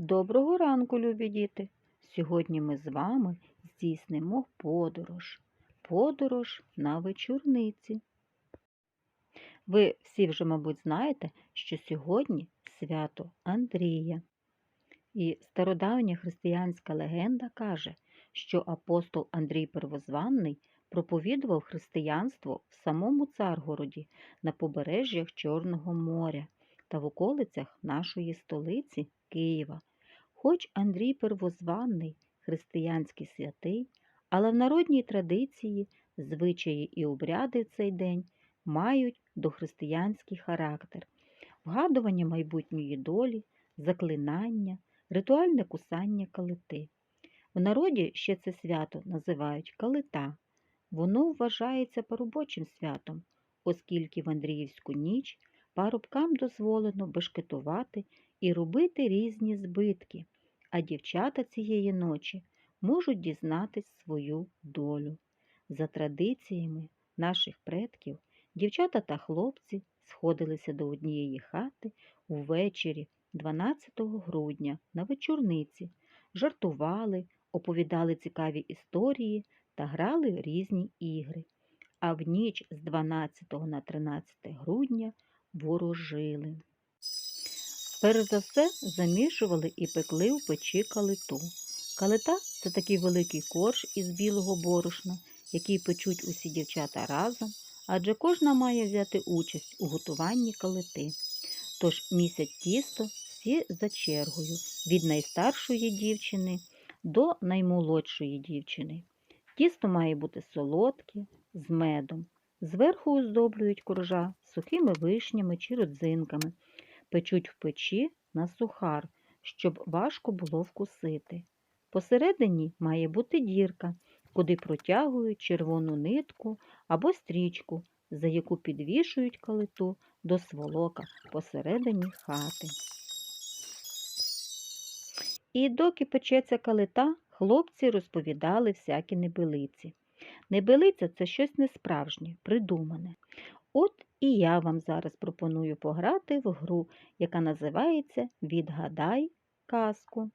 Доброго ранку, любі діти! Сьогодні ми з вами здійснимо подорож. Подорож на вечорниці. Ви всі вже, мабуть, знаєте, що сьогодні свято Андрія. І стародавня християнська легенда каже, що апостол Андрій Первозванний проповідував християнство в самому Царгороді на побережжях Чорного моря та в околицях нашої столиці Києва. Хоч Андрій Первозванний християнський святий, але в народній традиції звичаї і обряди в цей день мають дохристиянський характер, вгадування майбутньої долі, заклинання, ритуальне кусання калити. В народі ще це свято називають калита. Воно вважається парубочим святом, оскільки в Андріївську ніч парубкам дозволено бешкетувати і робити різні збитки, а дівчата цієї ночі можуть дізнатись свою долю. За традиціями наших предків, дівчата та хлопці сходилися до однієї хати увечері 12 грудня на вечорниці, жартували, оповідали цікаві історії та грали різні ігри. А в ніч з 12 на 13 грудня ворожили. Перш за все замішували і пекли в печі калиту. Калита це такий великий корж із білого борошна, який печуть усі дівчата разом, адже кожна має взяти участь у готуванні калити. Тож місять тісто всі за чергою від найстаршої дівчини до наймолодшої дівчини. Тісто має бути солодке, з медом. Зверху оздоблюють коржа сухими вишнями чи родзинками, печуть в печі на сухар, щоб важко було вкусити. Посередині має бути дірка, куди протягують червону нитку або стрічку, за яку підвішують калиту до сволока посередині хати. І доки печеться калита, хлопці розповідали всякі небилиці. Небилиця це щось несправжнє, придумане. От і я вам зараз пропоную пограти в гру, яка називається Відгадай казку.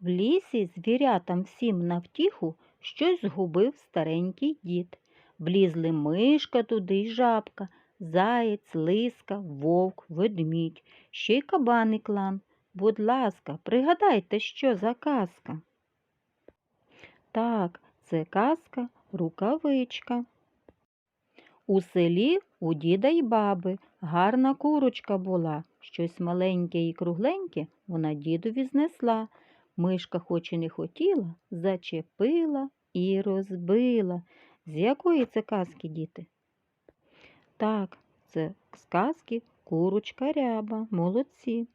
В лісі звірятам всім навтіху щось згубив старенький дід. Влізли мишка туди й жабка, заєць, лиска, вовк, ведмідь, ще й кабаний клан. Будь ласка, пригадайте, що за казка. Так, це казка рукавичка. У селі у діда й баби гарна курочка була. Щось маленьке і кругленьке вона дідові знесла. Мишка, хоч і не хотіла, зачепила і розбила. З якої це казки, діти? Так, це з казки курочка ряба, молодці.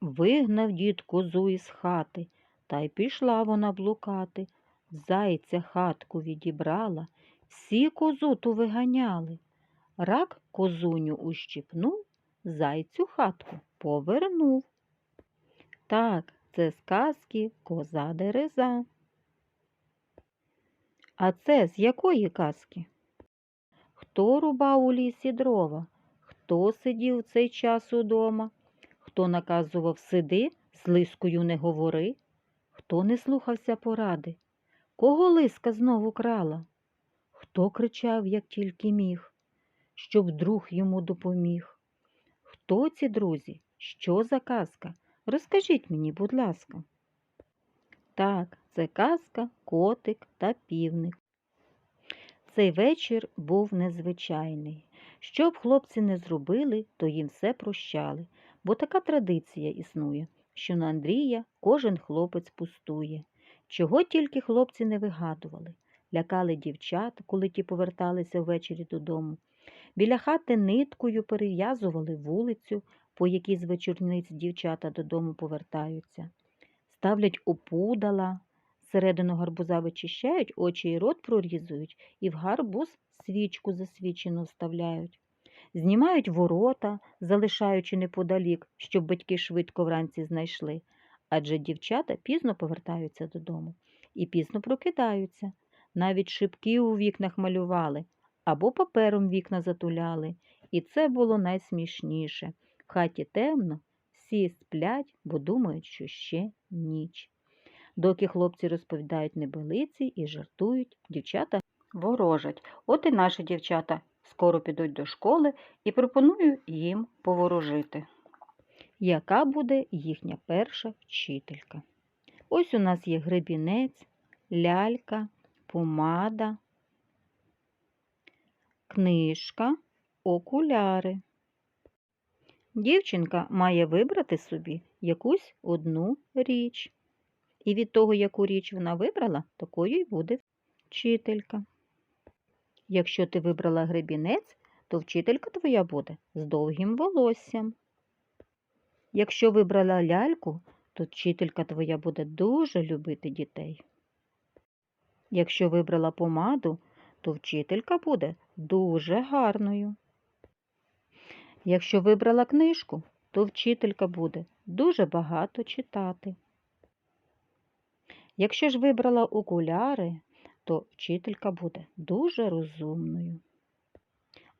Вигнав дід козу із хати, та й пішла вона блукати. Зайця хатку відібрала, всі козу ту виганяли. Рак козуню ущипнув, зайцю хатку повернув. Так, це сказки коза дереза. А це з якої казки? Хто рубав у лісі дрова? Хто сидів цей час удома? Хто наказував сиди, з лискою не говори? Хто не слухався поради? Кого лиска знову крала? Хто кричав, як тільки міг, щоб друг йому допоміг? Хто ці друзі? Що за казка? Розкажіть мені, будь ласка. Так, це казка, котик та півник. Цей вечір був незвичайний. Що б хлопці не зробили, то їм все прощали, бо така традиція існує, що на Андрія кожен хлопець пустує. Чого тільки хлопці не вигадували, лякали дівчат, коли ті поверталися ввечері додому. Біля хати ниткою перев'язували вулицю, по якій з вечорниць дівчата додому повертаються. Ставлять опудала, середину гарбуза вичищають, очі й рот прорізують і в гарбуз свічку засвічену вставляють. Знімають ворота, залишаючи неподалік, щоб батьки швидко вранці знайшли, адже дівчата пізно повертаються додому і пізно прокидаються. Навіть шибки у вікнах малювали або папером вікна затуляли, і це було найсмішніше. В хаті темно, Всі сплять, бо думають, що ще ніч. Доки хлопці розповідають небелиці і жартують, дівчата ворожать. От і наші дівчата скоро підуть до школи і пропоную їм поворожити. Яка буде їхня перша вчителька? Ось у нас є гребінець, лялька, помада, книжка, окуляри. Дівчинка має вибрати собі якусь одну річ. І від того, яку річ вона вибрала, такою й буде вчителька. Якщо ти вибрала гребінець, то вчителька твоя буде з довгим волоссям. Якщо вибрала ляльку, то вчителька твоя буде дуже любити дітей. Якщо вибрала помаду, то вчителька буде дуже гарною. Якщо вибрала книжку, то вчителька буде дуже багато читати. Якщо ж вибрала окуляри, то вчителька буде дуже розумною.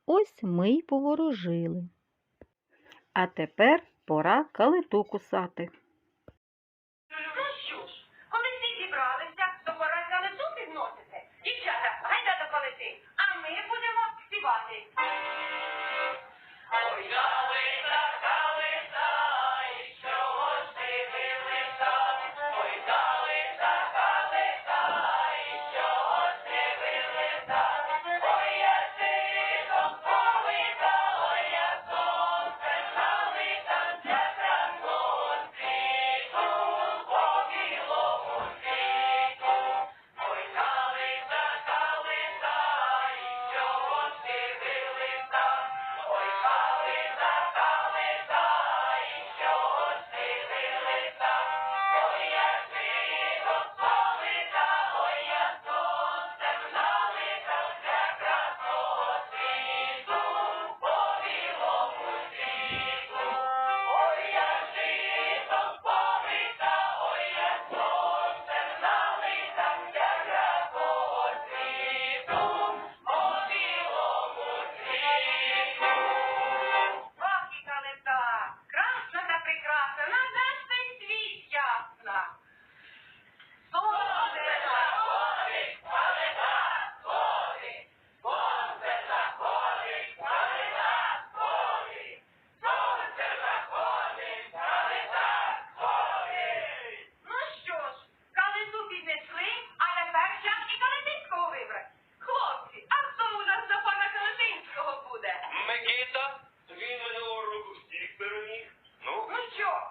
Ось ми й поворожили. А тепер пора калиту кусати.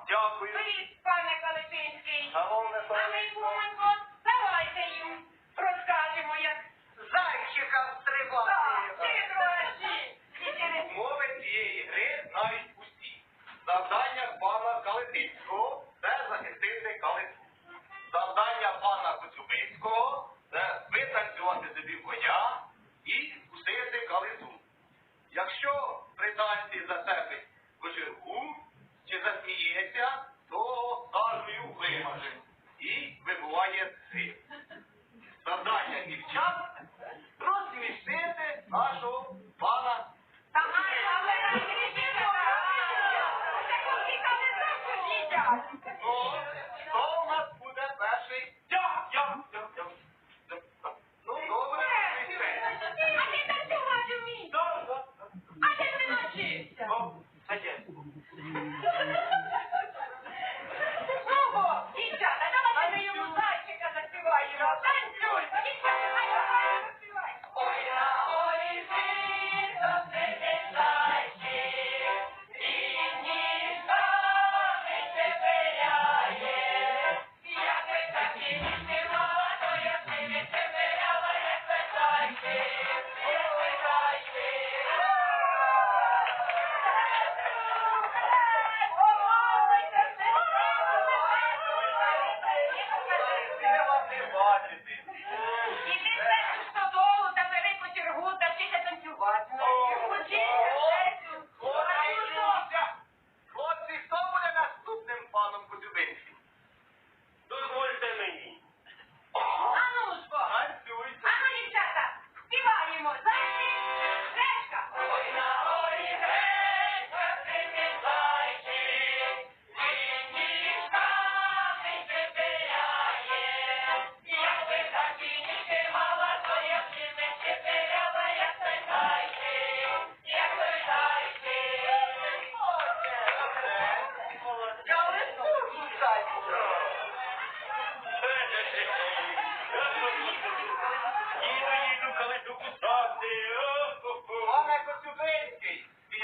дякую. Привіт, пане Калитинський. Шановне А Хто у нас буде перший? God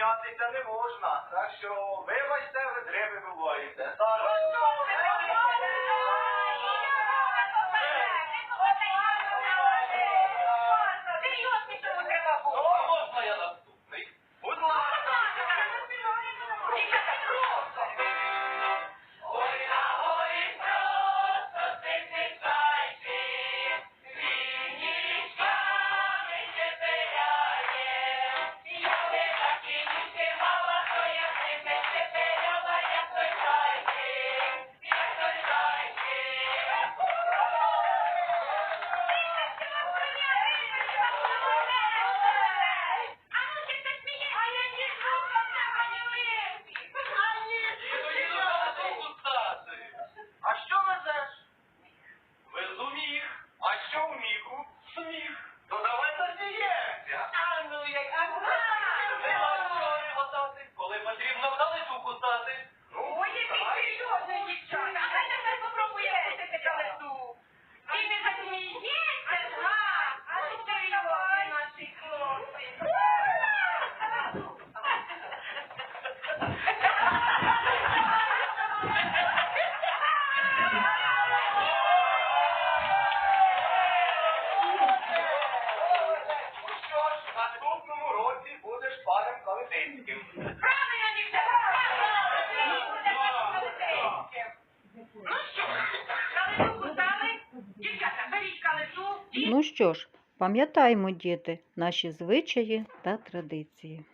Сваритися не можна. Так що вибачте, ви древи буваєте. Реготати, коли потрібно вдалечу кусати. Ну, Ну Ну що ж, пам'ятаймо, діти, наші звичаї та традиції.